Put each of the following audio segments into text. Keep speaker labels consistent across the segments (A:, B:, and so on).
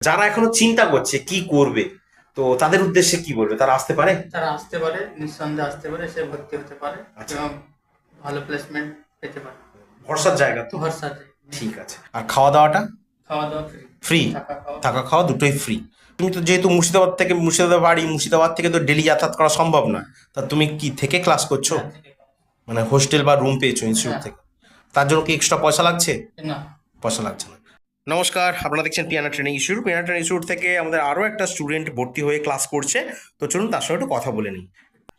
A: যারা এখনও চিন্তা করছে কি করবে তো তাদের উদ্দেশ্যে কি বলবে? তারা আসতে পারে?
B: তারা আসতে পারে নিঃসন্দেহে আসতে পারে সে ভর্তি হতে পারে
A: আচ্ছা।
B: এবং ভালো প্লেসমেন্ট পেতে পারে।
A: ভরসার জায়গা তো?
B: ভরসাতে
A: ঠিক আছে। আর খাওয়া দাওয়াটা?
B: খাওয়া দাওয়া ফ্রি
A: ফ্রি
B: থাকা খাওয়া।
A: দুটোই ফ্রি তুমি তো যেহেতু মুর্শিদাবাদ থেকে মুর্শিদাবাদ বাড়ি মুর্শিদাবাদ থেকে তো ডেলি যাতায়াত করা সম্ভব না তা তুমি কি থেকে ক্লাস করছ?
B: হ্যাঁ।
A: মানে হোস্টেল বা রুম পেয়েছ ইনস্টিটিউট
B: হ্যাঁ।
A: থেকে। তার জন্য কি এক্সট্রা পয়সা লাগছে?
B: না।
A: পয়সা লাগছে না। নমস্কার আপনারা দেখছেন Piyana training institute. Piyana training institute থেকে আমাদের আরও একটা স্টুডেন্ট ভর্তি হয়ে ক্লাস করছে। তো চলুন তার সঙ্গে একটু কথা বলে নিই।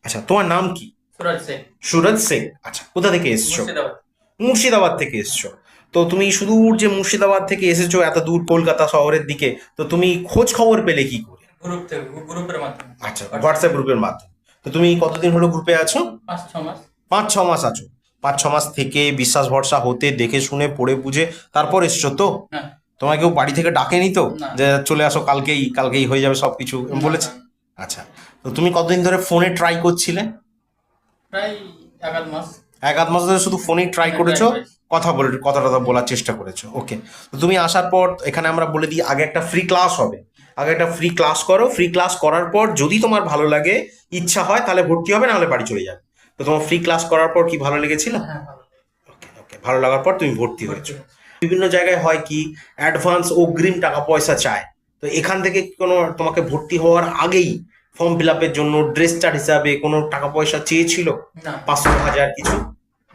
A: আচ্ছা তোমার নাম কি?
B: সুরাজ শেখ
A: সুরজ শেখ আচ্ছা কোথা থেকে এসছো?
B: মুর্শিদাবাদ।
A: থেকে এসছো। তো তুমি সুদূর যে মুর্শিদাবাদ থেকে এসেছ এত দূর কলকাতা শহরের দিকে তো তুমি খোঁজ খবর পেলে কি করে?
B: গ্রুপ থেকে গ্রুপের মাধ্যমে।
A: আচ্ছা হোয়াটসঅ্যাপ গ্রুপের মাধ্যমে। তো তুমি কতদিন হলো গ্রুপে আছো?
B: পাঁচ ছ মাস।
A: পাঁচ ছ মাস আছো। পাঁচ ছ মাস থেকে বিশ্বাস ভরসা হতে দেখে শুনে পড়ে বুঝে তারপর এসছো তো?
B: না
A: তোমার কেউ বাড়ি থেকে ডাকেনি তো? যে চলে আসো কালকেই কালকেই হয়ে যাবে সবকিছু এরম বলেছে? আচ্ছা তো তুমি কতদিন ধরে ফোনে ট্রাই করছিলে?
B: প্রায় এগারো মাস।
A: এক আধ মাস ধরে শুধু ফোনেই ট্রাই করেছ? কথা বলে কথা টথা বলার চেষ্টা করেছ। ওকে তো তুমি আসার পর এখানে আমরা বলে দিই আগে একটা ফ্রি ক্লাস হবে। আগে একটা ফ্রি ক্লাস করো। ফ্রি ক্লাস করার পর যদি তোমার ভালো লাগে ইচ্ছা হয় তাহলে ভর্তি হবে নাহলে বাড়ি চলে যাবে। তো তোমার ফ্রি ক্লাস করার পর কি ভালো লেগেছিল?
B: হ্যাঁ
A: ওকে ওকে ভালো লাগার পর তুমি ভর্তি হয়েছো। বিভিন্ন জায়গায় হয় কি অ্যাডভান্স অগ্রিম টাকা পয়সা চায়। তো এখান থেকে কোনো তোমাকে ভর্তি হওয়ার আগেই ফর্ম ফিল আপের জন্য ড্রেস চার্ট হিসাবে কোনো টাকা পয়সা চেয়েছিল?
B: না।
A: পাঁচশো হাজার কিছু?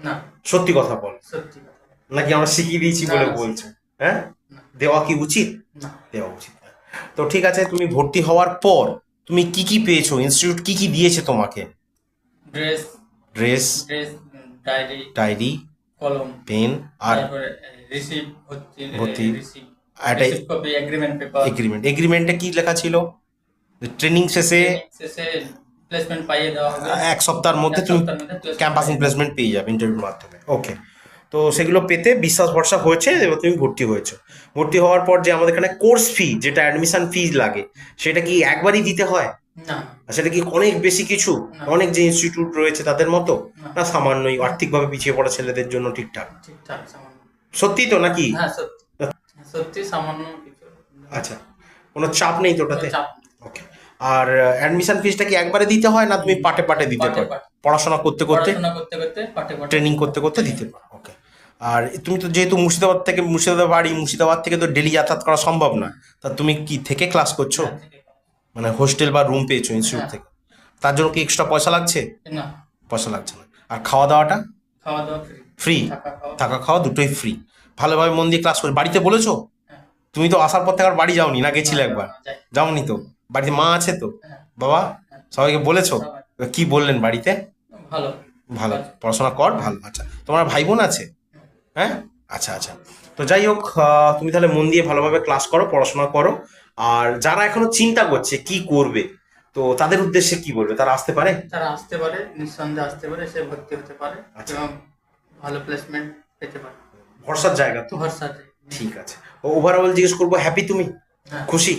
B: না।
A: সত্যি কথা বল।
B: সত্যি
A: নাকি আমরা শিখিয়ে দিয়েছি বলে। বলছে? হ্যাঁ? দেওয়া কি উচিত? দেওয়া উচিত তো ঠিক আছে তুমি ভর্তি হওয়ার পর তুমি কি কি পেয়েছ? ইনস্টিটিউট কি কি দিয়েছে তোমাকে?
B: Dress
A: dress
B: dress diary
A: diary
B: কলম
A: পেন আর
B: রিসিভ ভর্তি।
A: একটা
B: কপি এগ্রিমেন্ট পেপার
A: এগ্রিমেন্ট এগ্রিমেন্টে কি লেখা ছিল? ট্রেনিং শেষে
B: শেষে প্লেসমেন্ট পাইয়ে দেওয়া হবে।
A: এক সপ্তাহের মধ্যে তুমি ক্যাম্পাসিং প্লেসমেন্ট পেয়ে যাবে ইন্টারভিউর মাধ্যমে। ওকে তো সেগুলো পেতে বিশ্বাস ভরসা হয়েছে এবার তুমি ভর্তি হয়েছো। ভর্তি হওয়ার পর যে আমাদের এখানে কোর্স ফি যেটা অ্যাডমিশন ফি লাগে সেটা কি একবারই দিতে হয়?
B: না।
A: সেটা কি অনেক বেশি কিছু? অনেক যে ইনস্টিটিউট রয়েছে তাদের মতো?
B: না।
A: সামান্যই আর্থিকভাবে পিছিয়ে পড়া ছেলেদের জন্য ঠিকঠাক?
B: ঠিকঠাক
A: সত্যি তো নাকি?
B: হ্যাঁ সত্যি। সত্যি সামান্য কিছু।
A: আচ্ছা কোনো চাপ নেই তো ওটাতে ওকে। আর অ্যাডমিশন ফিসটা কি একবারে দিতে হয় না তুমি পাটে পাটে দিতে পারো? পড়াশোনা করতে করতে? ট্রেনিং করতে করতে দিতে পারো। ওকে। আর তুমি তো যেহেতু মুর্শিদাবাদ থেকে মুর্শিদাবাদ বাড়ি মুর্শিদাবাদ থেকে তো ডেলি যাতায়াত করা সম্ভব না। তা তুমি কি থেকে ক্লাস করছ?
B: হ্যাঁ।
A: মানে হোস্টেল বা রুম পেয়েছ ইনস্টিটিউট
B: হ্যাঁ।
A: থেকে। তার জন্য কি এক্সট্রা পয়সা লাগছে?
B: না।
A: পয়সা লাগছে না। আর খাওয়া দাওয়াটা
B: খাওয়া দাওয়া ফ্রি থাকা খাওয়া
A: দুটোই ফ্রি ভালোভাবে মন দিয়ে ক্লাস করে। বাড়িতে বলেছ?
B: হ্যাঁ।
A: তুমি তো আসার পর থেকে আর বাড়ি যাওনি না গেছিলে একবার? যাওনি তো? বাড়িতে মা আছে তো?
B: হ্যাঁ,
A: বাবা? সবাইকে বলেছ। কি বললেন বাড়িতে?
B: ভালো।
A: ভালো। পড়াশোনা কর ভালো। আচ্ছা। তোমার ভাই বোন আছে? হ্যাঁ। আচ্ছা আচ্ছা। তো যাই হোক তুমি তাহলে মন দিয়ে ভালোভাবে ক্লাস করো পড়াশোনা করো। আর যারা এখনও চিন্তা করছে কি করবে তো তাদের উদ্দেশ্যে কি বলবে? তারা আসতে পারে?
B: তারা আসতে পারে নিঃসন্দেহে আসতে পারে সে ভর্তি হতে পারে
A: আচ্ছা।
B: এবং ভালো প্লেসমেন্ট পেতে পারে।
A: ভরসার জায়গা তো?
B: ভরসার
A: ঠিক আছে। ওভারঅল জিজ্ঞেস করব হ্যাপি তুমি?
B: হ্যাঁ।
A: খুশি।